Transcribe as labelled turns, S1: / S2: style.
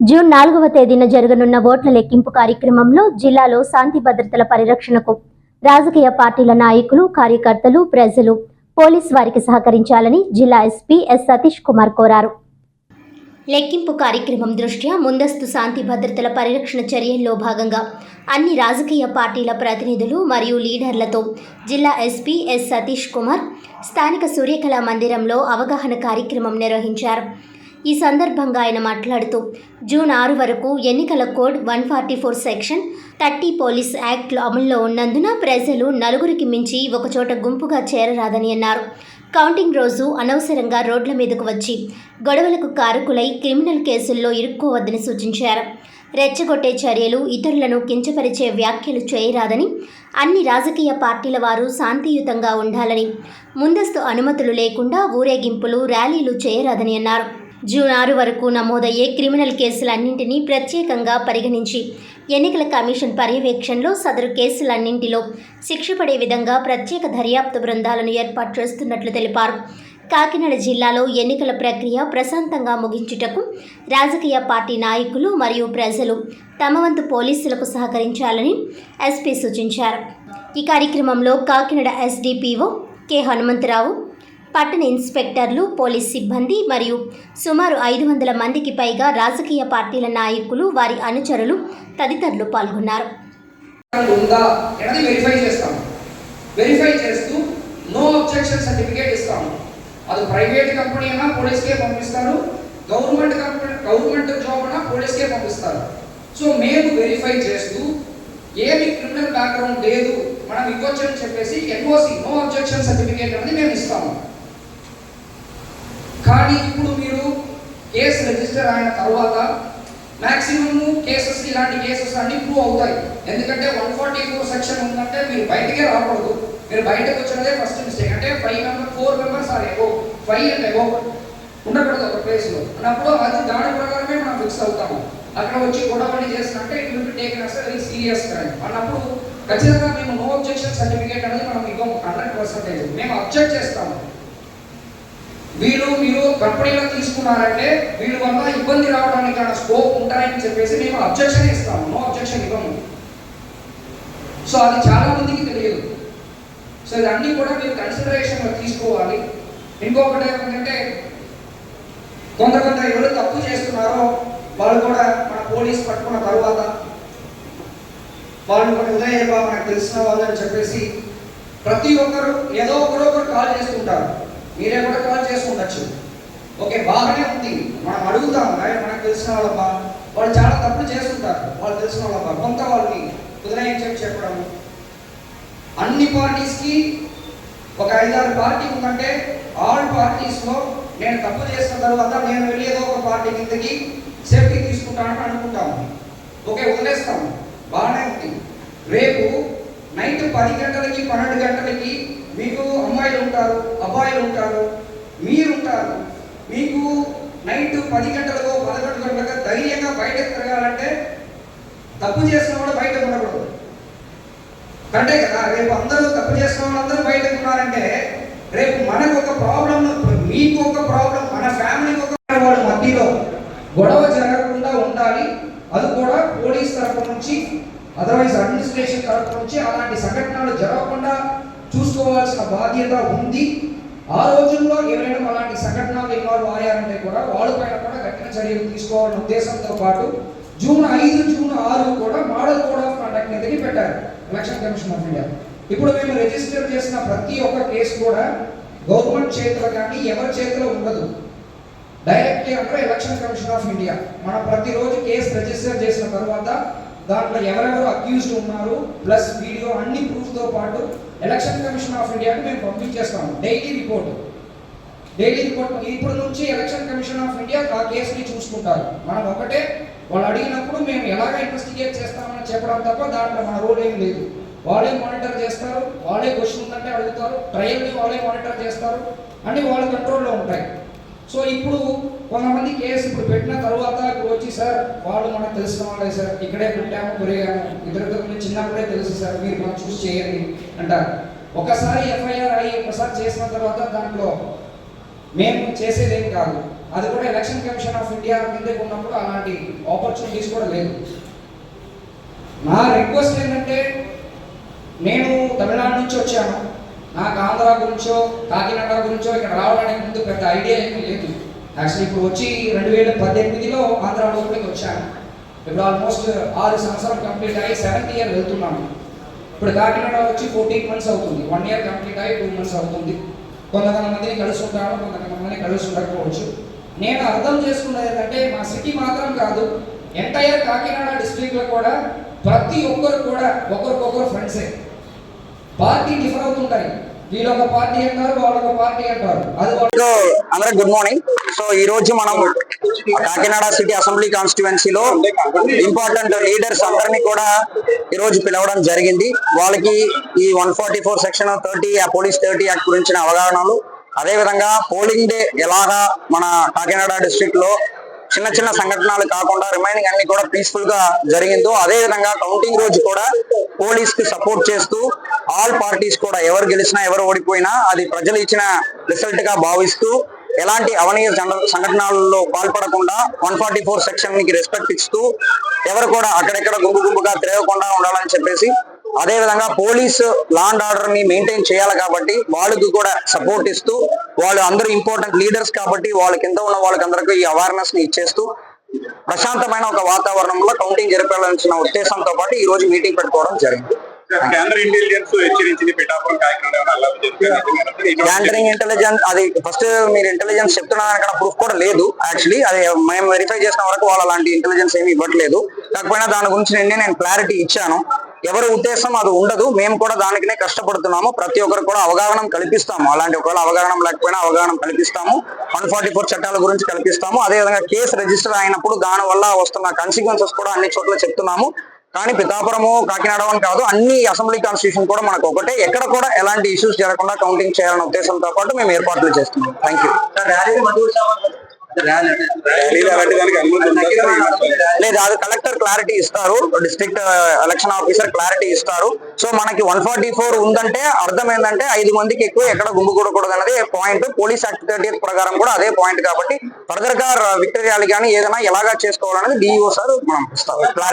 S1: June నాలుగవ తేదీన జరగనున్న ఓట్ల లెక్కింపు కార్యక్రమంలో జిల్లాలో శాంతి భద్రతల పరిరక్షణకు రాజకీయ పార్టీల నాయకులు కార్యకర్తలు ప్రజలు పోలీస్ వారికి సహకరించాలని జిల్లా ఎస్పీ ఎస్ సతీష్ కుమార్ కోరారు. లెక్కింపు కార్యక్రమం దృష్ట్యా ముందస్తు శాంతి భద్రతల పరిరక్షణ చర్యల్లో భాగంగా అన్ని రాజకీయ పార్టీల ప్రతినిధులు మరియు లీడర్లతో జిల్లా ఎస్పీ ఎస్ సతీష్ కుమార్ స్థానిక సూర్యకళా మందిరంలో అవగాహన కార్యక్రమం నిర్వహించారు. ఈ సందర్భంగా ఆయన మాట్లాడుతూ జూన్ ఆరు వరకు ఎన్నికల code one forty four section thirty police యాక్ట్లు అమల్లో ఉన్నందున ప్రజలు నలుగురికి మించి ఒకచోట గుంపుగా చేరరాదని అన్నారు. కౌంటింగ్ రోజు అనవసరంగా రోడ్ల మీదకు వచ్చి గొడవలకు కారకులై క్రిమినల్ కేసుల్లో ఇరుక్కోవద్దని సూచించారు. రెచ్చగొట్టే చర్యలు ఇతరులను కించపరిచే వ్యాఖ్యలు చేయరాదని అన్ని రాజకీయ పార్టీల వారు శాంతియుతంగా ఉండాలని ముందస్తు అనుమతులు లేకుండా ఊరేగింపులు ర్యాలీలు చేయరాదని అన్నారు. జూన్ ఆరు వరకు నమోదయ్యే క్రిమినల్ కేసులన్నింటినీ ప్రత్యేకంగా పరిగణించి ఎన్నికల కమిషన్ పర్యవేక్షణలో సదరు కేసులన్నింటిలో శిక్ష పడే విధంగా ప్రత్యేక దర్యాప్తు బృందాలను ఏర్పాటు చేస్తున్నట్లు తెలిపారు. కాకినాడ జిల్లాలో ఎన్నికల ప్రక్రియ ప్రశాంతంగా ముగించుటకు రాజకీయ పార్టీ నాయకులు మరియు ప్రజలు తమ వంతు పోలీసులకు సహకరించాలని ఎస్పీ సూచించారు. ఈ కార్యక్రమంలో కాకినాడ ఎస్డిపిఓ కె హనుమంతరావు పట్టణ ఇన్స్పెక్టర్లు పోలీస్ సిబ్బంది మరియు సుమారు ఐదు వందల మందికి పైగా రాజకీయ పార్టీల నాయకులు వారి అనుచరులు తదితరులు పాల్గొన్నారు.
S2: వెరిఫై చేస్తూ నో అబ్జెక్షన్ సర్టిఫికేట్ ఇస్తాము. అది ప్రైవేట్ కంపెనీ అయినా పోలీస్కే పంపిస్తారు. గవర్నమెంట్ కంపెనీ గవర్నమెంట్ జాబ్ అయినా పోలీస్కే పంపిస్తారు. సో మేము వెరిఫై చేస్తూ ఏమి క్రిమినల్ బ్యాక్గ్రౌండ్ లేదు మనం ఇవ్వచ్చని చెప్పేసి ఎన్ఓసి నో అబ్జెక్షన్ సర్టిఫికేట్ అనేది మేము ఇస్తాము. కానీ ఇప్పుడు మీరు కేసు రిజిస్టర్ అయిన తర్వాత మ్యాక్సిమమ్ కేసెస్ ఇలాంటి కేసెస్ అన్ని ప్రూవ్ అవుతాయి. ఎందుకంటే వన్ ఫార్టీ ఫోర్ సెక్షన్ ఉందంటే మీరు బయటకే రాకూడదు. మీరు బయటకు వచ్చినదే ఫస్ట్ మిస్టేక్ అంటే five member four members or ago five and ago ఉండకూడదు ఒక ప్లేస్లో అన్నప్పుడు అది దాని ప్రకారమే మనం ఫిక్స్ అవుతాము. అక్కడ వచ్చి గొడవని చేసినట్టే it will be taken as very serious crime అన్నప్పుడు ఖచ్చితంగా మేము నో అబ్జెక్షన్ సర్టిఫికేట్ అనేది మనం ఇవ్వము హండ్రెడ్ పర్సెంటేజ్ మేము అబ్జెక్ట్ చేస్తాము. వీళ్ళు మీరు కంపెనీలో తీసుకున్నారంటే వీళ్ళ వల్ల ఇబ్బంది రావడానికి గల స్కోప్ ఉంటాయని చెప్పేసి మేము అబ్జెక్షన్ ఇస్తాము. నో అబ్జెక్షన్ ఇవ్వము. సో అది చాలా మందికి తెలియదు. సో ఇదన్నీ కూడా మీరు కన్సిడరేషన్లో తీసుకోవాలి. ఇంకొకటి ఏమిటంటే కొంత కొంత ఎవరు తప్పు చేస్తున్నారో వాళ్ళు కూడా మన పోలీస్ పట్టుకున్న తర్వాత వాళ్ళు కూడా ఉదయ బాబు నాకు తెలిసిన వాళ్ళు అని చెప్పేసి ప్రతి ఒక్కరు ఏదో ఒకరు ఒకరు కాల్ చేస్తుంటారు. మీరే కూడా కాల్ చేసుకుండొచ్చు ఓకే బాగానే ఉంది. మనం అడుగుతాం "అయ్య, మనకు తెలిసిన వాళ్ళబ్బా వాళ్ళు చాలా తప్పులు చేస్తుంటారు. వాళ్ళు తెలిసిన వాళ్ళబ్బా కొంత వాళ్ళని కుదిరేం చెప్పి చెప్పడం. అన్ని పార్టీస్కి ఒక ఐదారు పార్టీ ఉందంటే ఆల్ పార్టీస్లో నేను తప్పు చేసిన తర్వాత నేను వెళ్ళేదో ఒక పార్టీ కిందకి సేఫ్టీ తీసుకుంటానని అనుకుంటాము. ఓకే వదిలేస్తాము. బాగానే ఉంది. రేపు పది గంటలకి పన్నెండు గంటలకి మీకు అమ్మాయిలు ఉంటారు అబ్బాయిలు ఉంటారు మీరు ఉంటారు మీకు నైట్ పది గంటలకు పదకొండు గంటలకు ధైర్యంగా బయటకు తిరగాలంటే తప్పు చేసిన వాడు బయట ఉండకూడదు. అంటే కదా? రేపు అందరూ తప్పు చేసిన వాళ్ళందరూ బయటకు ఉన్నారంటే రేపు మనకు ఒక ప్రాబ్లం మీకు ఒక ప్రాబ్లం మన ఫ్యామిలీకి ఒక వాళ్ళ మధ్యలో గొడవ జరగకుండా ఉండాలి. అది కూడా పోలీస్ తరపు నుంచి అదర్వైజ్ అడ్మినిస్ట్రేషన్ తరపు నుంచి అలాంటి సంఘటనలు జరగకుండా చూసుకోవాల్సిన బాధ్యత ఉంది. ఆ రోజుల్లో ఎవరైనా అలాంటి సంఘటనలు ఇన్వాల్వ్ అయ్యారంటే కూడా వాళ్ళ పైన కూడా కఠిన చర్యలు తీసుకోవాలన్న ఉద్దేశంతో పాటు జూన్ ఐదు జూన్ ఆరు కూడా మోడల్ కోడ్ ఆఫ్ కండక్ట్ కిందకి పెట్టారు ఎలక్షన్ కమిషన్ ఆఫ్ ఇండియా. ఇప్పుడు మేము రిజిస్టర్ చేసిన ప్రతి ఒక్క కేసు కూడా గవర్నమెంట్ చేతిలో కానీ ఎవరి చేతిలో ఉండదు. డైరెక్ట్లీ అంటే ఎలక్షన్ కమిషన్ ఆఫ్ ఇండియా మనం ప్రతిరోజు కేసు రిజిస్టర్ చేసిన తర్వాత దాంట్లో ఎవరెవరు అక్యూజ్డ్ ఉన్నారు ప్లస్ వీడియో అన్ని ప్రూఫ్తో పాటు ఎలక్షన్ కమిషన్ ఆఫ్ ఇండియాకి మేము పంపించేస్తాము. Daily report. Daily report. ఇప్పుడు నుంచి ఎలక్షన్ కమిషన్ ఆఫ్ ఇండియా ఆ కేసుని చూసుకుంటారు. మనం ఒకటే వాళ్ళు అడిగినప్పుడు మేము ఎలాగ ఇన్వెస్టిగేట్ చేస్తామని చెప్పడం తప్ప దాంట్లో మన రోల్ ఏం లేదు. వాళ్ళే మానిటర్ చేస్తారు వాళ్ళే క్వశ్చన్ ఉందంటే అడుగుతారు ట్రయల్ని వాళ్ళే మానిటర్ చేస్తారు అన్ని వాళ్ళ కంట్రోల్లో ఉంటాయి. సో ఇప్పుడు కొంతమంది కేసు ఇప్పుడు పెట్టిన తర్వాత ఇప్పుడు వచ్చి సార్ వాళ్ళు మనకు తెలిసిన వాళ్ళే సార్. ఇక్కడే పుట్టాము పెరిగాము. ఇద్దరు చిన్నప్పుడే తెలుసు సార్. మీరు మనం చూసి చేయండి అంటారు. ఒకసారి ఎఫ్ఐఆర్ అయ్యి ఒకసారి చేసిన తర్వాత దాంట్లో మేము చేసేదేం కాదు. అది కూడా ఎలక్షన్ కమిషన్ ఆఫ్ ఇండియా కింద ఉన్నప్పుడు అలాంటి ఆపర్చునిటీస్ కూడా లేదు నా రిక్వెస్ట్ ఏంటంటే నేను తమిళనాడు నుంచి వచ్చాను. నాకు ఆంధ్ర గురించో కాకినాడ గురించో ఇక్కడ రావడానికి ముందు పెద్ద ఐడియా ఏమీ లేదు. యాక్చువల్లీ ఇప్పుడు వచ్చి రెండు వేల పద్దెనిమిదిలో ఆంధ్ర లోపలికి వచ్చాను ఇప్పుడు ఆల్మోస్ట్ ఆరు సంవత్సరాలు కంప్లీట్ అయ్యి సెవెంత్ ఇయర్ వెళ్తున్నాను ఇప్పుడు కాకినాడ వచ్చి ఫోర్టీన్ మంత్స్ అవుతుంది. వన్ ఇయర్ కంప్లీట్ అయ్యి టూ మంత్స్ అవుతుంది. కొంతమందిని కలుసుకుంటాను కొంతమందిని కలిసి ఉండకపోవచ్చు నేను అర్థం చేసుకున్నది ఏంటంటే మా సిటీ మాత్రం కాదు ఎంటైర్ కాకినాడ డిస్ట్రిక్ట్లో కూడా ప్రతి ఒక్కరు కూడా ఒకరికొకరు ఫ్రెండ్సే పార్టీ డిఫర్ అవుతుంటాయి. వీళ్ళు పార్టీ అంటారు పార్టీ అంటారు. అది
S3: గుడ్ మార్నింగ్ సో ఈ రోజు మనం కాకినాడ సిటీ అసెంబ్లీ కాన్స్టిట్యువెన్సీలో ఇంపార్టెంట్ లీడర్స్ అందరినీ కూడా ఈ రోజు పిలవడం జరిగింది. వాళ్ళకి ఈ one forty four section thirty ఆ పోలీస్ థర్టీ యాక్ట్ గురించిన అవగాహనలు. అదేవిధంగా పోలింగ్ డే ఎలాగా మన కాకినాడ డిస్ట్రిక్ట్లో చిన్న చిన్న సంఘటనలు కాకుండా రిమైనింగ్ అన్ని కూడా పీస్ఫుల్గా జరిగిందో అదే విధంగా కౌంటింగ్ రోజు కూడా పోలీస్కి సపోర్ట్ చేస్తూ ఆల్ పార్టీస్ కూడా ఎవరు గెలిచినా ఎవరు ఓడిపోయినా అది ప్రజలు ఇచ్చిన రిజల్ట్గా భావిస్తూ ఎలాంటి అవనీయ సంఘ- సంఘటనల్లో పాల్పడకుండా వన్ ఫార్టీ ఫోర్ సెక్షన్కి రెస్పెక్ట్ ఇస్తూ ఎవరు కూడా అక్కడెక్కడ గుంపు గుంపుగా తిరగకుండా ఉండాలని చెప్పేసి అదే విధంగా పోలీస్ లా అండ్ ఆర్డర్ని మెయింటైన్ చేయాలి కాబట్టి వాళ్ళకి కూడా సపోర్ట్ ఇస్తూ వాళ్ళు అందరూ ఇంపార్టెంట్ లీడర్స్ కాబట్టి వాళ్ళ కింద ఉన్న వాళ్ళకందరికీ ఈ అవేర్నెస్ని ఇచ్చేస్తూ ప్రశాంతమైన ఒక వాతావరణంలో కౌంటింగ్ జరిపాలన్న ఉద్దేశంతో పాటు ఈ రోజు మీటింగ్ పెట్టుకోవడం జరిగింది.
S4: కేంద్ర ఇంటెలిజెన్స్ హెచ్చరించింది పిఠాపురం
S3: అది ఫస్ట్ మీరు ఇంటెలిజెన్స్ చెప్తున్నారు అక్కడ ప్రూఫ్ కూడా లేదు యాక్చువల్లీ అది మేము వెరిఫై చేసిన వరకు వాళ్ళు అలాంటి ఇంటెలిజెన్స్ ఏమి ఇవ్వట్లేదు. కాకపోయినా దాని గురించి నేను క్లారిటీ ఇచ్చాను. ఎవరి ఉద్దేశం అది ఉండదు. మేము కూడా దానికనే కష్టపడుతున్నాము. ప్రతి ఒక్కరు కూడా అవగాహన కల్పిస్తాము. అలాంటి ఒకవేళ అవగాహన లేకపోయినా అవగాహన కల్పిస్తాము. వన్ ఫార్టీ ఫోర్ చట్టాల గురించి కల్పిస్తాము. అదే విధంగా కేసు రిజిస్టర్ అయినప్పుడు దాని వల్ల వస్తున్న కాన్సిక్వెన్సెస్ కూడా అన్ని చోట్ల చెప్తున్నాము. కానీ పితాపురము కాకినాడ అని కాదు అన్ని అసెంబ్లీ కాన్స్టిట్యూషన్ కూడా మనకు ఒకటే. ఎక్కడ కూడా ఎలాంటి ఇష్యూస్ జరగకుండా కౌంటింగ్ చేయాలనే ఉద్దేశంతో పాటు మేము ఏర్పాట్లు చేస్తున్నాం. థ్యాంక్ యూ లేదు అది కలెక్టర్ క్లారిటీ ఇస్తారు డిస్ట్రిక్ట్ ఎలక్షన్ ఆఫీసర్ క్లారిటీ ఇస్తారు. సో మనకి వన్ ఫార్టీ ఫోర్ ఉందంటే అర్థం ఏంటంటే ఐదు మందికి ఎక్కువ ఎక్కడ గుంపు కూడకూడదు అనేది పాయింట్. పోలీస్ యాక్ట్ థర్టీ ప్రకారం కూడా అదే పాయింట్ కాబట్టి ఫర్దర్గా విక్టోరియాలు కానీ ఏదైనా ఎలాగా చేసుకోవాలనేది డిఓ సార్ మనం ఇస్తారు క్లారిటీ